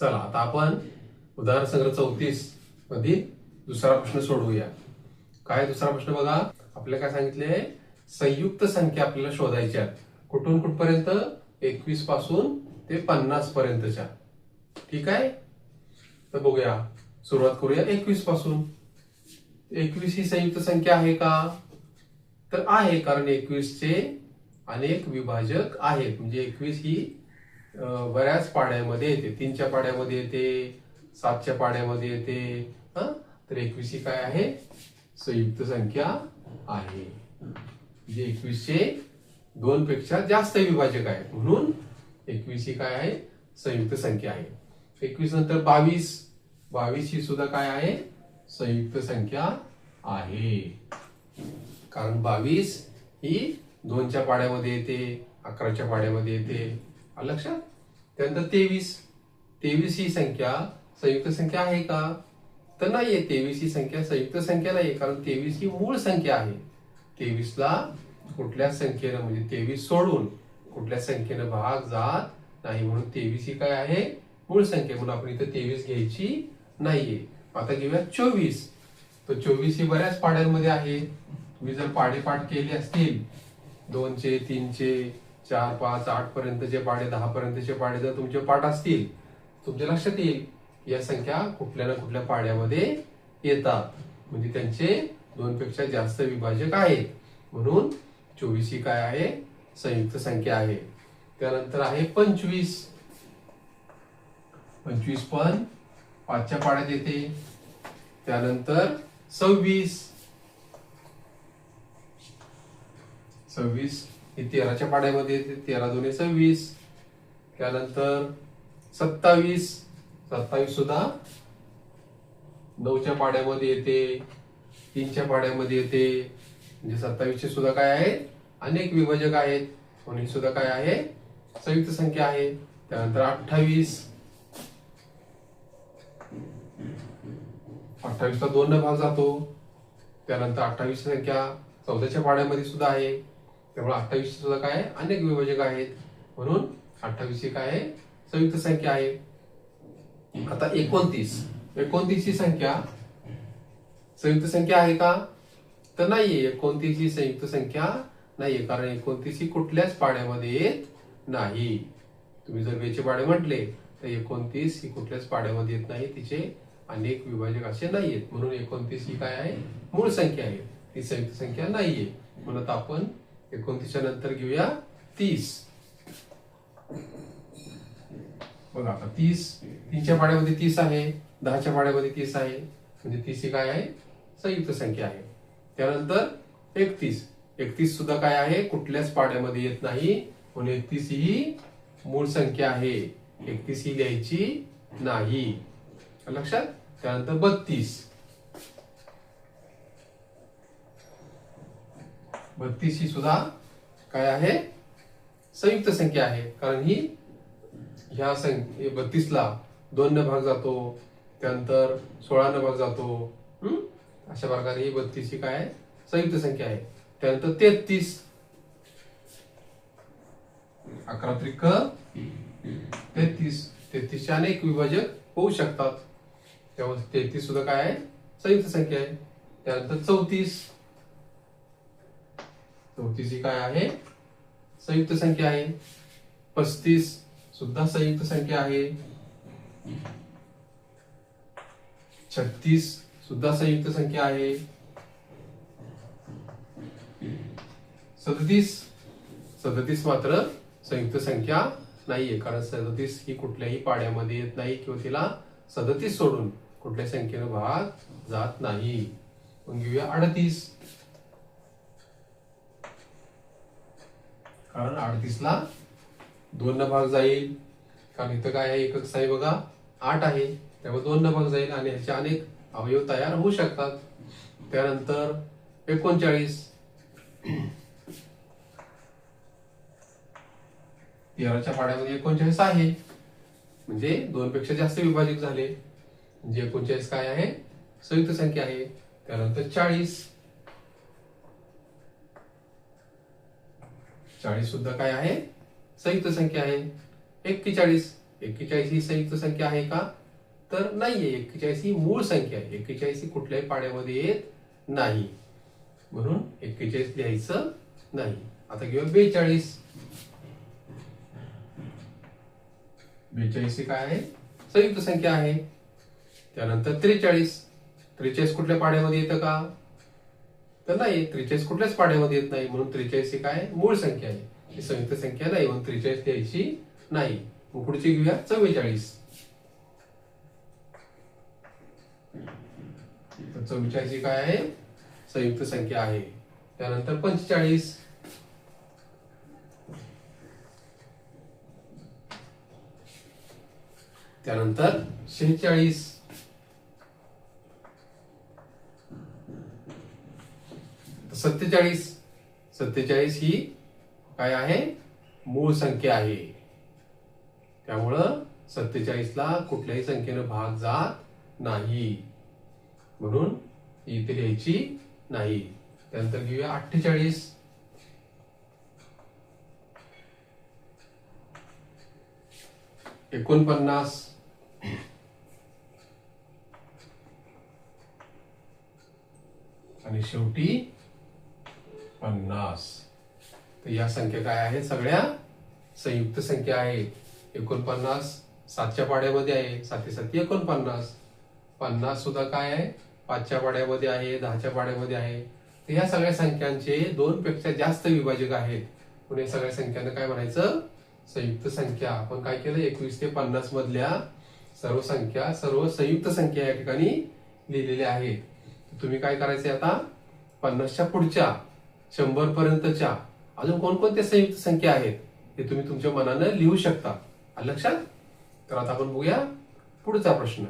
चला आता आपण उदाहरण संग्रह चौतीसमध्ये दुसरा प्रश्न सोडवूया. काय दुसरा प्रश्न बघा? आपल्याला काय सांगितले? संयुक्त संख्या आपल्याला शोधायच्या कुठून कुठपर्यंत? एकवीसपासून ते पन्नास पर्यंतच्या. ठीक आहे? तर बघूया. सुरुवात करूया एकवीसपासून. एकवीस ही संयुक्त संख्या आहे का? तर आहे कारण एकवीसचे अनेक विभाजक आहेत. म्हणजे एकवीस ही बऱ्याच पाड्यामध्ये येते. तीनच्या पाड्यामध्ये येते सातच्या पाड्यामध्ये येते. हा? तर एकवीसशे काय आहे? संयुक्त संख्या आहे. जे एकवीसशे दोन पेक्षा जास्त विभाजक आहे म्हणून एकवीसशे काय आहे? संयुक्त संख्या आहे. एकवीस नंतर बावीस. बावीस ही सुद्धा काय आहे? संयुक्त संख्या आहे. कारण बावीस ही दोनच्या पाड्यामध्ये येते अकराच्या पाड्यामध्ये येते. लक्षात? त्यानंतर तेवीस. तेवीस ही संख्या संयुक्त संख्या आहे का? तर नाहीये. तेवीस ही संख्या संयुक्त संख्या नाहीये कारण तेवीस ही मूळ संख्या आहे. तेवीसला कुठल्या संख्येनं म्हणजे तेवीस सोडून कुठल्या संख्येनं भाग जात नाही म्हणून तेवीस ही काय आहे? मूळ संख्या. म्हणून आपण इथं तेवीस घ्यायची नाहीये. आता घेऊया चोवीस. तर चोवीस ही बऱ्याच पाड्यांमध्ये आहे. तुम्ही जर पाडेपाठ केले असतील दोनचे तीनचे चार पाच आठ पर्यंतचे पाडे दहा पर्यंतचे पाडे जर तुमचे पाठ असतील तुमच्या लक्षात येईल. या संख्या कुठल्या ना कुठल्या पाड्यामध्ये येतात. म्हणजे त्यांचे दोन पेक्षा जास्त विभाजक आहेत. म्हणून चोवीस ही काय आहे? संयुक्त संख्या आहे. त्यानंतर आहे पंचवीस. पंचवीस पण पाचच्या पाड्यात येते. त्यानंतर सव्वीस. सव्वीस ही तेराच्या पाड्यामध्ये येते तेरा दोन्ही सव्वीस त्यानंतर सत्तावीस. सत्तावीस सुद्धा नऊच्या पाड्यामध्ये येते तीनच्या पाड्यामध्ये येते. म्हणजे सत्तावीसचे सुद्धा काय आहे? अनेक विभाजक आहेत. म्हणून सुद्धा काय आहे? संयुक्त संख्या आहे. त्यानंतर अठ्ठावीस. अठ्ठावीसचा दोन भाग जातो. त्यानंतर अठ्ठावीस संख्या चौदाच्या पाड्यामध्ये सुद्धा आहे. त्यामुळे अठ्ठावीस सुद्धा काय आहे? अनेक विभाजक आहेत. म्हणून अठ्ठावीस ही काय आहे. संयुक्त संख्या आहे. आता एकोणतीस. एकोणतीस ही संख्या संयुक्त संख्या आहे का? तर नाहीये. एकोणतीस ही संयुक्त संख्या नाहीये. कारण एकोणतीस ही कुठल्याच पाड्यामध्ये येत नाही. तुम्ही जर वेचे पाडे म्हटले तर एकोणतीस ही कुठल्याच पाड्यामध्ये येत नाही. तिचे अनेक विभाजक असे नाहीयेत. म्हणून एकोणतीस ही काय आहे? मूळ संख्या आहे. ती संयुक्त संख्या नाहीये. म्हणत आपण एकोणतीसच्या नंतर घेऊया. तीस. बघा आता तीस. तीनच्या पाड्यामध्ये तीस आहे. दहाच्या पाड्यामध्ये तीस आहे. म्हणजे तीस ही काय आहे? संयुक्त संख्या आहे. त्यानंतर एकतीस. एकतीस सुद्धा काय आहे? कुठल्याच पाड्यामध्ये येत नाही. म्हणून एकतीस ही मूळ संख्या आहे. एकतीस ही लिहायची नाही. लक्षात? त्यानंतर बत्तीस. बत्तीस ही सुद्धा काय आहे? संयुक्त संख्या आहे. कारण ही ह्या संख्ये बत्तीसला दोन न भाग जातो त्यानंतर सोळा न भाग जातो. हम्म? अशा प्रकारे ही बत्तीस ही काय आहे? संयुक्त संख्या आहे. त्यानंतर तेहतीस. अकरा त्रिक तेहतीस. तेहतीसचे अनेक विभाजक होऊ शकतात. त्यामुळे तेहतीस सुद्धा काय आहे? संयुक्त संख्या आहे. त्यानंतर चौतीस. चौथी जी काय आहे? संयुक्त संख्या आहे. पस्तीस सुद्धा संयुक्त संख्या आहे. छत्तीस सुद्धा संयुक्त संख्या आहे. सदतीस सदतीस मात्र संयुक्त संख्या नाहीये. कारण सदतीस ही कुठल्याही पाड्यामध्ये येत नाही किंवा तिला सदतीस सोडून कुठल्या संख्येनं भाग जात नाही. मग घेऊया अडतीस. कारण अडतीसला दोन न भाग जाईल. कारण इथं काय आहे? एकच आहे बघा. आठ आहे. त्यामुळे दोन न भाग जाईल आणि ह्याचे अनेक अवयव तयार होऊ शकतात. त्यानंतर एकोणचाळीस. तेराच्या पाड्यामध्ये एकोणचाळीस आहे. म्हणजे दोन पेक्षा जास्त विभाजित झाले. म्हणजे एकोणचाळीस काय आहे? संयुक्त संख्या आहे. त्यानंतर चाळीस. चाळीस सुद्धा काय आहे? संयुक्त संख्या आहे. एक्केचाळीस. एक्केचाळीस ही संयुक्त संख्या आहे का? तर नाहीये. एक्केचाळीस ही मूळ संख्या आहे. एक्केचाळीस ही कुठल्याही पाड्यामध्ये येत नाही. म्हणून एक्केचाळीस लिहायचं नाही. आता घेऊया बेचाळीस. बेचाळीस ही काय आहे? संयुक्त संख्या आहे. त्यानंतर त्रेचाळीस. त्रेचाळीस कुठल्या पाड्यामध्ये येतं का? तर नाही त्रेचाळीस कुठल्याच पाड्यामध्ये येत नाही म्हणून त्रेचाळीस ही काय? मूळ संख्या आहे. ही संयुक्त संख्या नाही म्हणून त्रेचाळीस लिहायची नाही. मग पुढची घेऊया चव्वेचाळीस. चव्वेचाळीस ही काय आहे? संयुक्त संख्या आहे. त्यानंतर पंचेचाळीस. त्यानंतर शेहेचाळीस. सत्तेचाळीस. सत्तेचाळीस ही काय आहे? मूळ संख्या आहे. त्यामुळं सत्तेचाळीसला कुठल्याही संख्येनं भाग जात नाही. म्हणून इथे लिहायची नाही. त्यानंतर घेऊया अठ्ठेचाळीस. एकोणपन्नास. आणि शेवटी पन्नास. तर या संख्या काय आहेत? सगळ्या संयुक्त संख्या आहेत. एकोणपन्नास सातच्या पाड्यामध्ये आहे. साती साती एकोणपन्नास. पन्नास सुद्धा काय आहे? पाचच्या पाड्यामध्ये आहे दहाच्या पाड्यामध्ये आहे. तर या सगळ्या संख्यांचे दोन पेक्षा जास्त विभाजक आहेत. म्हणून या सगळ्या संख्यांना काय म्हणायचं? संयुक्त संख्या. आपण काय केलं? एकवीस ते पन्नास मधल्या सर्व संख्या सर्व संयुक्त संख्या या ठिकाणी लिहिलेल्या आहेत. तुम्ही काय करायचे आता? पन्नासच्या पुढच्या. शंभर पर्यंतच्या अजून कोणकोणत्या संयुक्त संख्या आहेत ते तुम्ही तुमच्या मनानं लिहू शकता. लक्षात? तर आता आपण बघूया पुढचा प्रश्न.